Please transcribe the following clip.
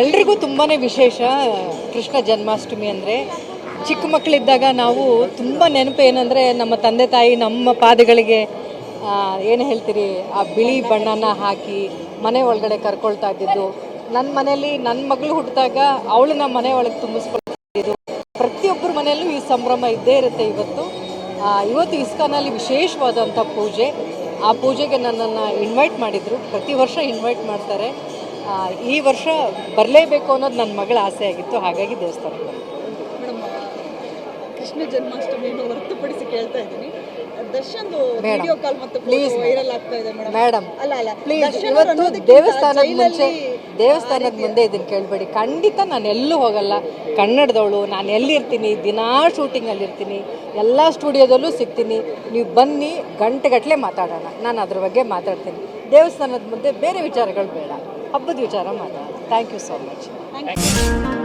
ಎಲ್ರಿಗೂ ತುಂಬಾ ವಿಶೇಷ. ಕೃಷ್ಣ ಜನ್ಮಾಷ್ಟಮಿ ಅಂದರೆ ಚಿಕ್ಕ ಮಕ್ಕಳಿದ್ದಾಗ ನಾವು ತುಂಬ ನೆನಪು ಏನಂದರೆ ನಮ್ಮ ತಂದೆ ತಾಯಿ ನಮ್ಮ ಪಾದಗಳಿಗೆ ಏನು ಹೇಳ್ತೀರಿ, ಆ ಬಿಳಿ ಬಣ್ಣನ ಹಾಕಿ ಮನೆ ಒಳಗಡೆ ಕರ್ಕೊಳ್ತಾ ಇದ್ದಿದ್ದು. ನನ್ನ ಮನೆಯಲ್ಲಿ ನನ್ನ ಮಗಳು ಹುಟ್ಟಿದಾಗ ಅವಳನ್ನ ಮನೆ ಒಳಗೆ ತುಂಬಿಸ್ಕೊಳ್ತಾ ಇದ್ದು ಪ್ರತಿಯೊಬ್ಬರ ಮನೆಯಲ್ಲೂ ಈ ಸಂಭ್ರಮ ಇದ್ದೇ ಇರುತ್ತೆ ಇವತ್ತು. ಇವತ್ತು ಇಸ್ಕಾನಲ್ಲಿ ವಿಶೇಷವಾದಂಥ ಪೂಜೆ. ಆ ಪೂಜೆಗೆ ನನ್ನನ್ನು ಇನ್ವೈಟ್ ಮಾಡಿದರು. ಪ್ರತಿ ವರ್ಷ ಇನ್ವೈಟ್ ಮಾಡ್ತಾರೆ. ಈ ವರ್ಷ ಬರಲೇಬೇಕು ಅನ್ನೋದು ನನ್ನ ಮಗಳ ಆಸೆ ಆಗಿತ್ತು. ಹಾಗಾಗಿ ದೇವಸ್ಥಾನಕ್ಕೆ ಬಂದೆ. ಮೇಡಮ್ ಕೃಷ್ಣ ಜನ್ಮಾಷ್ಟಮಿಯನ್ನು ಹೊರತುಪಡಿಸಿ ಕೇಳ್ತಾ ಇದ್ದೀನಿ. ದರ್ಶನ್ದು ವಿಡಿಯೋ ಕಾಲ್ ಮತ್ತು please, ವೈರಲ್ ಆಗ್ತಾ ಇದೆ ಮೇಡಮ್. ಮೇಡಮ್ ಅಲ್ಲ ಪ್ಲೀಸ್ ಇವತ್ತು ದೇವಸ್ಥಾನದ ಮುಂಚೆ ದೇವಸ್ಥಾನದ ಮುಂದೆ ಇದನ್ನ ಕೇಳಬೇಡಿ. ಖಂಡಿತ ನಾನು ಎಲ್ಲೂ ಹೋಗಲ್ಲ. ಕನ್ನಡದವಳು ನಾನು ಎಲ್ಲಿರ್ತೀನಿ? ದಿನಾ ಶೂಟಿಂಗಲ್ಲಿ ಇರ್ತೀನಿ ಎಲ್ಲ ಸ್ಟುಡಿಯೋದಲ್ಲೂ ಸಿಗ್ತೀನಿ. ನೀವು ಬನ್ನಿ ಗಂಟೆಗಟ್ಟಲೆ ಮಾತಾಡೋಣ. ನಾನು ಅದ್ರ ಬಗ್ಗೆ ಮಾತಾಡ್ತೀನಿ. ದೇವಸ್ಥಾನದ ಮುಂದೆ ಬೇರೆ ವಿಚಾರಗಳು ಬೇಡ. ಹಬ್ಬದ ವಿಚಾರ ಮಾತಾಡೋಣ. Thank you so much thank you.